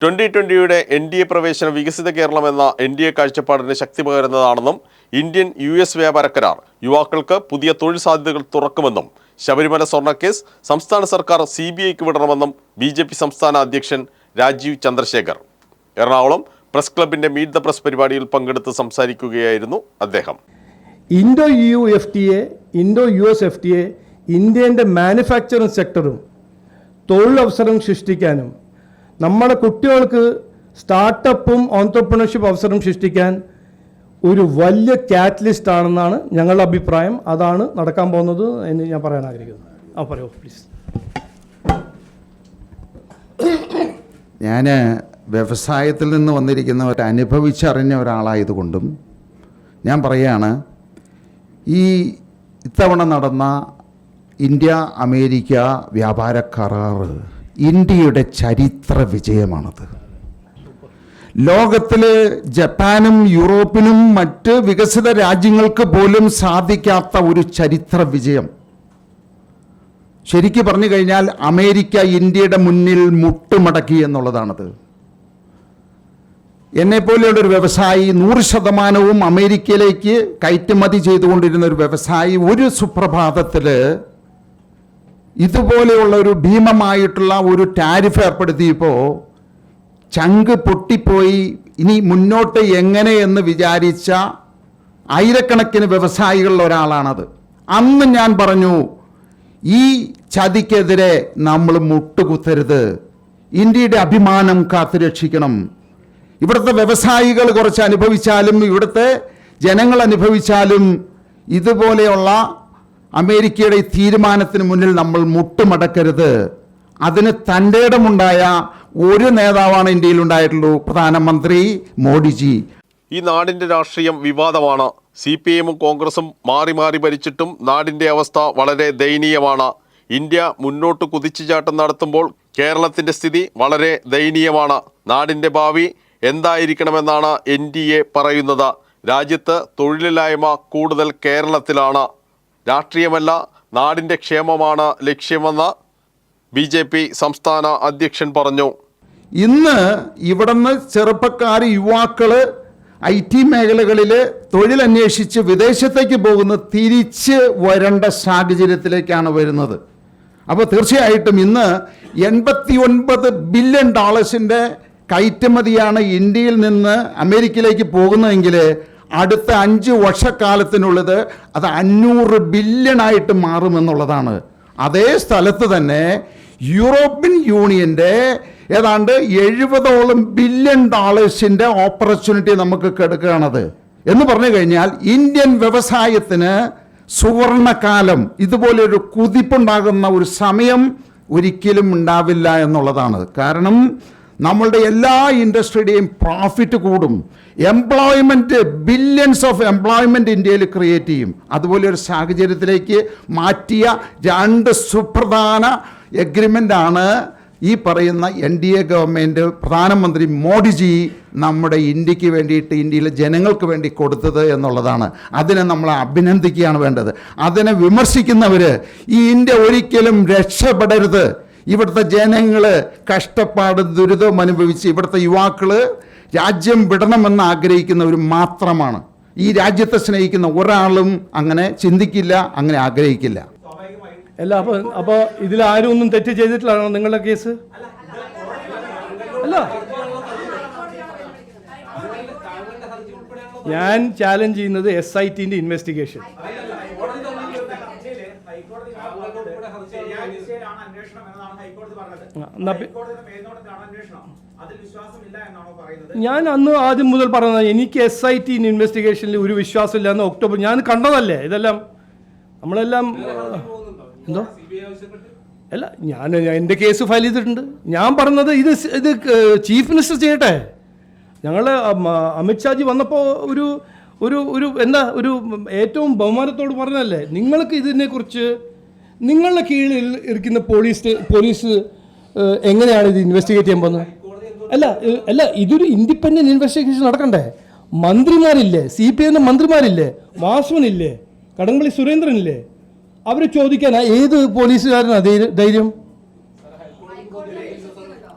Twenty ട്വന്റിയുടെ N D A പ്രവേശനം വികസിത കേരളം എന്ന എൻ ഡി എ കാഴ്ചപ്പാടിന് ശക്തി പകരുന്നതാണെന്നും ഇന്ത്യൻ യു എസ് വ്യാപാര കരാർ യുവാക്കൾക്ക് പുതിയ തൊഴിൽ സാധ്യതകൾ തുറക്കുമെന്നും ശബരിമല സ്വർണക്കേസ് സംസ്ഥാന സർക്കാർ സി ബി ഐക്ക് വിടണമെന്നും ബി ജെ പി സംസ്ഥാന അധ്യക്ഷൻ രാജീവ് ചന്ദ്രശേഖർ. എറണാകുളം പ്രസ് ക്ലബിന്റെ മീറ്റ് ദ പ്രസ് പരിപാടിയിൽ പങ്കെടുത്ത് സംസാരിക്കുകയായിരുന്നു അദ്ദേഹം. Indo U F T A Indo U S F T A ഇന്ത്യന്റെ manufacturing സെക്ടറും തൊഴിലവസരം സൃഷ്ടിക്കാനും നമ്മുടെ കുട്ടികൾക്ക് സ്റ്റാർട്ടപ്പും ഓൺടർപ്രണർഷിപ്പ് അവസരം സൃഷ്ടിക്കാൻ ഒരു വലിയ കാറ്റലിസ്റ്റ് ആണെന്നാണ് ഞങ്ങളുടെ അഭിപ്രായം. അതാണ് നടക്കാൻ പോകുന്നത് എന്ന് ഞാൻ പറയാൻ ആഗ്രഹിക്കുന്നത് ആ പറയൂ പ്ലീസ് ഞാൻ വ്യവസായത്തിൽ നിന്ന് വന്നിരിക്കുന്നവർ അനുഭവിച്ചറിഞ്ഞ ഒരാളായതുകൊണ്ടും ഞാൻ പറയുകയാണ് ഈ ഇത്തവണ നടന്ന ഇന്ത്യ അമേരിക്ക വ്യാപാര കരാർ ഇന്ത്യയുടെ ചരിത്ര വിജയമാണത്. ലോകത്തിൽ ജപ്പാനും യൂറോപ്പിനും മറ്റ് വികസിത രാജ്യങ്ങൾക്ക് പോലും സാധിക്കാത്ത ഒരു ചരിത്ര വിജയം. ശരിക്കു പറഞ്ഞു കഴിഞ്ഞാൽ അമേരിക്ക ഇന്ത്യയുടെ മുന്നിൽ മുട്ടുമടക്കി എന്നുള്ളതാണത്. എന്നെപ്പോലെയുള്ള ഒരു വ്യവസായി നൂറ് ശതമാനവും അമേരിക്കയിലേക്ക് കയറ്റുമതി ചെയ്തുകൊണ്ടിരുന്ന ഒരു വ്യവസായി ഒരു സുപ്രഭാതത്തിൽ ഇതുപോലെയുള്ള ഒരു ഭീമമായിട്ടുള്ള ഒരു ടാരിഫ് ഏർപ്പെടുത്തിയപ്പോൾ ചങ്ക് പൊട്ടിപ്പോയി. ഇനി മുന്നോട്ട് എങ്ങനെ എന്ന് വിചാരിച്ച ആയിരക്കണക്കിന് വ്യവസായികളിൽ ഒരാളാണത്. അന്ന് ഞാൻ പറഞ്ഞു ഈ ചതിക്കെതിരെ നമ്മൾ മുട്ടുകുത്തരുത്. ഇന്ത്യയുടെ അഭിമാനം കാത്തുരക്ഷിക്കണം. ഇവിടുത്തെ വ്യവസായികൾ കുറച്ച് അനുഭവിച്ചാലും ഇവിടുത്തെ ജനങ്ങൾ അനുഭവിച്ചാലും ഇതുപോലെയുള്ള അമേരിക്കയുടെ ഈ തീരുമാനത്തിന് മുന്നിൽ നമ്മൾ മുട്ടുമടക്കരുത്. അതിന് തന്റെ ഇടമുണ്ടായ ഒരു നേതാവാണ് ഇന്ത്യയിൽ ഉണ്ടായിട്ടുള്ളൂ പ്രധാനമന്ത്രി മോഡിജി. ഈ നാടിന്റെ രാഷ്ട്രീയം വിവാദമാണ്. സി പി എമ്മും കോൺഗ്രസും മാറി മാറി ഭരിച്ചിട്ടും നാടിന്റെ അവസ്ഥ വളരെ ദയനീയമാണ്. ഇന്ത്യ മുന്നോട്ട് കുതിച്ചുചാട്ടം നടത്തുമ്പോൾ കേരളത്തിന്റെ സ്ഥിതി വളരെ ദയനീയമാണ്. നാടിന്റെ ഭാവി എന്തായിരിക്കണമെന്നാണ് എൻ ഡി എ പറയുന്നത്. രാജ്യത്ത് തൊഴിലില്ലായ്മ കൂടുതൽ കേരളത്തിലാണ്. രാഷ്ട്രീയമല്ല നാടിന്റെ ക്ഷേമമാണ് ലക്ഷ്യമെന്ന് ബി ജെ പി സംസ്ഥാന അധ്യക്ഷൻ പറഞ്ഞു. ഇന്ന് ഇവിടുന്ന് ചെറുപ്പക്കാർ യുവാക്കൾ ഐ ടി മേഖലകളിൽ തൊഴിലന്വേഷിച്ച് വിദേശത്തേക്ക് പോകുന്ന തിരിച്ച് വരേണ്ട സാഹചര്യത്തിലേക്കാണ് വരുന്നത്. അപ്പോൾ തീർച്ചയായിട്ടും ഇന്ന് എൺപത്തി ഒൻപത് ബില്യൺ ഡോളേഴ്സിന്റെ കയറ്റുമതിയാണ് ഇന്ത്യയിൽ നിന്ന് അമേരിക്കയിലേക്ക് പോകുന്നതെങ്കിൽ അടുത്ത അഞ്ച് വർഷക്കാലത്തിനുള്ളത് അത് അഞ്ഞൂറ് ബില്യണായിട്ട് മാറുമെന്നുള്ളതാണ്. അതേ സ്ഥലത്ത് തന്നെ യൂറോപ്യൻ യൂണിയന്റെ ഏതാണ്ട് എഴുപതോളം ബില്യൺ ഡോളേഴ്സിന്റെ ഓപ്പർച്യൂണിറ്റി നമുക്ക് കെടുക്കുകയാണത്. എന്ന് പറഞ്ഞു കഴിഞ്ഞാൽ ഇന്ത്യൻ വ്യവസായത്തിന് സുവർണകാലം ഇതുപോലൊരു കുതിപ്പുണ്ടാകുന്ന ഒരു സമയം ഒരിക്കലും ഉണ്ടാവില്ല എന്നുള്ളതാണ്. കാരണം നമ്മളുടെ എല്ലാ ഇൻഡസ്ട്രിയുടെയും പ്രോഫിറ്റ് കൂടും. എംപ്ലോയ്മെന്റ് ബില്യൻസ് ഓഫ് എംപ്ലോയ്മെന്റ് ഇന്ത്യയിൽ ക്രിയേറ്റ് ചെയ്യും. അതുപോലെ ഒരു സാഹചര്യത്തിലേക്ക് മാറ്റിയ രണ്ട് സുപ്രധാന എഗ്രിമെന്റാണ് ഈ പറയുന്ന എൻ ഡി എ ഗവൺമെന്റ് പ്രധാനമന്ത്രി മോഡിജി നമ്മുടെ ഇന്ത്യയ്ക്ക് വേണ്ടിയിട്ട് ഇന്ത്യയിലെ ജനങ്ങൾക്ക് വേണ്ടി കൊടുത്തത് എന്നുള്ളതാണ്. അതിനെ നമ്മൾ അഭിനന്ദിക്കുകയാണ് വേണ്ടത്. അതിനെ വിമർശിക്കുന്നവർ ഈ ഇന്ത്യ ഒരിക്കലും രക്ഷപ്പെടരുത്. ഇവിടുത്തെ ജനങ്ങൾ കഷ്ടപ്പാട് ദുരിതവും അനുഭവിച്ച് ഇവിടുത്തെ യുവാക്കൾ രാജ്യം വിടണമെന്ന് ആഗ്രഹിക്കുന്നവർ മാത്രമാണ്. ഈ രാജ്യത്തെ സ്നേഹിക്കുന്ന ഒരാളും അങ്ങനെ ചിന്തിക്കില്ല അങ്ങനെ ആഗ്രഹിക്കില്ല. അല്ല അപ്പോൾ അപ്പോൾ ഇതിൽ ആരും ഒന്നും തെറ്റ് ചെയ്തിട്ടില്ലാണോ നിങ്ങളുടെ കേസ്? അല്ല. ഞാൻ ചാലഞ്ച് ചെയ്യുന്നത് എസ് ഐ ടിന്റെ ഇൻവെസ്റ്റിഗേഷൻ ശരിയായ ദിശയിലാണ് അന്വേഷണം എന്നതാണ് ഹൈക്കോടതി പറഞ്ഞത് എന്നാ പി- ഹൈക്കോടതിയുടെ മേൽനോട്ടത്തിലാണ് അന്വേഷണം അതിൽ വിശ്വാസമില്ല എന്നാണോ പറയുന്നത് ഞാൻ അന്ന് ആദ്യം മുതൽ പറഞ്ഞത് എനിക്ക് എസ് ഐ ടി ഇൻവെസ്റ്റിഗേഷനിൽ ഒരു വിശ്വാസമില്ല എന്ന് ഒക്ടോബർ ഞാൻ കണ്ടതല്ലേ ഇതെല്ലാം? നമ്മളെല്ലാം എന്തോ? അല്ല ഞാൻ എന്റെ കേസ് ഫയൽ ചെയ്തിട്ടുണ്ട്. ഞാൻ പറഞ്ഞത് ഇത് ഇത് ചീഫ് മിനിസ്റ്റർ ചെയ്യട്ടെ. ഞങ്ങൾ അമിത്ഷാജി വന്നപ്പോൾ ഒരു ഒരു ഒരു എന്താ ഒരു ഏറ്റവും ബഹുമാനത്തോട് പറഞ്ഞല്ലേ നിങ്ങൾക്ക് ഇതിനെക്കുറിച്ച് നിങ്ങളുടെ കീഴിൽ ഇരിക്കുന്ന പോലീസ് പോലീസ് എങ്ങനെയാണ് ഇത് ഇൻവെസ്റ്റിഗേറ്റ് ചെയ്യാൻ പോകുന്നത്? അല്ല അല്ല ഇതൊരു ഇൻഡിപെൻഡന്റ് ഇൻവെസ്റ്റിഗേഷൻ നടക്കണ്ടേ? മന്ത്രിമാരില്ലേ സി പി എമ്മിന്റെ മന്ത്രിമാരില്ലേ വാസവനില്ലേ കടംപള്ളി സുരേന്ദ്രനില്ലേ? അവർ ചോദിക്കാനാ ഏത് പോലീസുകാരനാ ധൈര്യം-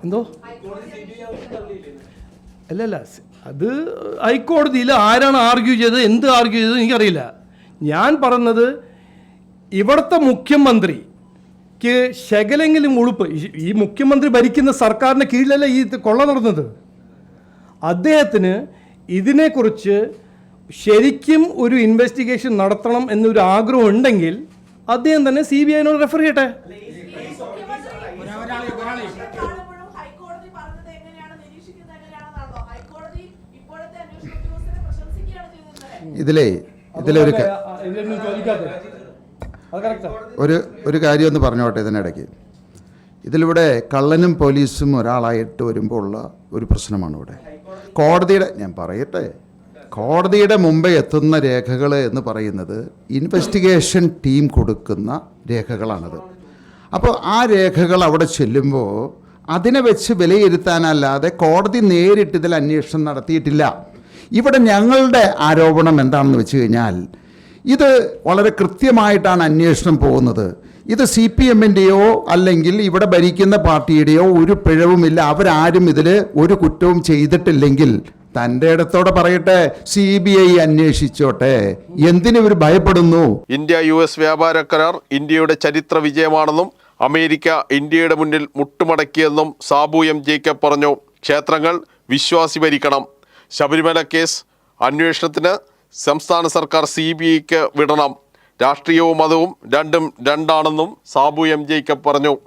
എന്തോ? അല്ലല്ല അല്ല അത് ഹൈക്കോടതിയിൽ ആരാണ് ആർഗ്യൂ ചെയ്തത് എന്ത് ആർഗ്യൂ ചെയ്തത് എനിക്കറിയില്ല. ഞാൻ പറഞ്ഞത് ഇവിടുത്തെ മുഖ്യമന്ത്രിക്ക് ശകലെങ്കിലും ഉളുപ്പ്. ഈ- മുഖ്യമന്ത്രി ഭരിക്കുന്ന സർക്കാരിന്റെ കീഴിലല്ല ഈ കൊള്ള നടന്നത്? അദ്ദേഹത്തിന് ഇതിനെക്കുറിച്ച് ശരിക്കും ഒരു ഇൻവെസ്റ്റിഗേഷൻ നടത്തണം എന്നൊരു ആഗ്രഹം ഉണ്ടെങ്കിൽ അദ്ദേഹം തന്നെ സി ബി ഐനോട് റെഫർ ചെയ്യട്ടെ. ഇതിലേ ഇതിലൊരു ഒരു ഒരു കാര്യം ഒന്ന് പറഞ്ഞോട്ടെ ഇതിനിടയ്ക്ക്. ഇതിലിവിടെ കള്ളനും പോലീസും ഒരാളായിട്ട് വരുമ്പോൾ ഉള്ള ഒരു പ്രശ്നമാണ് ഇവിടെ കോടതിയുടെ ഞാൻ പറയട്ടെ. കോടതിയുടെ മുമ്പേ എത്തുന്ന രേഖകൾ എന്ന് പറയുന്നത് ഇൻവെസ്റ്റിഗേഷൻ ടീം കൊടുക്കുന്ന രേഖകളാണത്. അപ്പോൾ ആ രേഖകൾ അവിടെ ചെല്ലുമ്പോൾ അതിനെ വെച്ച് വിലയിരുത്താനല്ലാതെ കോടതി നേരിട്ട് ഇതിൽ അന്വേഷണം നടത്തിയിട്ടില്ല. ഇവിടെ ഞങ്ങളുടെ ആരോപണം എന്താണെന്ന് വെച്ച് കഴിഞ്ഞാൽ ഇത് വളരെ കൃത്യമായിട്ടാണ് അന്വേഷണം പോകുന്നത്. ഇത് സി പി എമ്മിന്റെയോ അല്ലെങ്കിൽ ഇവിടെ ഭരിക്കുന്ന പാർട്ടിയുടെയോ ഒരു പിഴവുമില്ല. അവരാരും ഇതിൽ ഒരു കുറ്റവും ചെയ്തിട്ടില്ലെങ്കിൽ തന്റെ ഇടത്തോടെ പറയട്ടെ സി ബി ഐ അന്വേഷിച്ചോട്ടെ. എന്തിനു ഭയപ്പെടുന്നു? ഇന്ത്യ യു എസ് വ്യാപാര കരാർ ഇന്ത്യയുടെ ചരിത്ര വിജയമാണെന്നും അമേരിക്ക ഇന്ത്യയുടെ മുന്നിൽ മുട്ടുമടക്കിയെന്നും സാബു എം ജേക്കബ് പറഞ്ഞു. ക്ഷേത്രങ്ങൾ വിശ്വാസി ഭരിക്കണം ശബരിമല കേസ് അന്വേഷണത്തിന് സംസ്ഥാന സർക്കാർ സി ബി ഐക്ക് വിടണം. രാഷ്ട്രീയവും മതവും രണ്ടും രണ്ടാണെന്നും സാബു എം ജേക്കബ് പറഞ്ഞു.